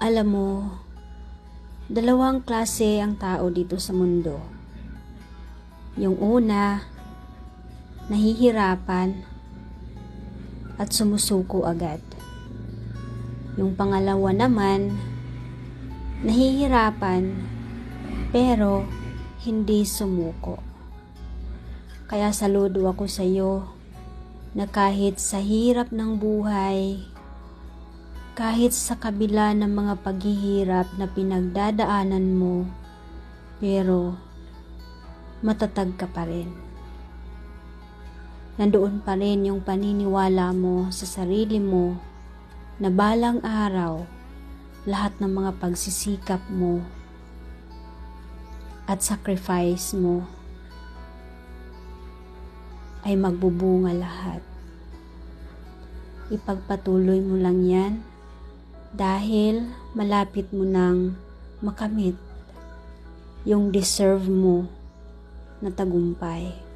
Alam mo, dalawang klase ang tao dito sa mundo. Yung una, nahihirapan at sumusuko agad. Yung pangalawa naman, nahihirapan pero hindi sumuko. Kaya saludo ako sa iyo na kahit sa hirap ng buhay, kahit sa kabila ng mga paghihirap na pinagdadaanan mo, pero matatag ka pa rin. Nandoon pa rin yung paniniwala mo sa sarili mo na balang araw, lahat ng mga pagsisikap mo at sacrifice mo ay magbubunga lahat. Ipagpatuloy mo lang yan dahil malapit mo nang makamit yung deserve mo na tagumpay.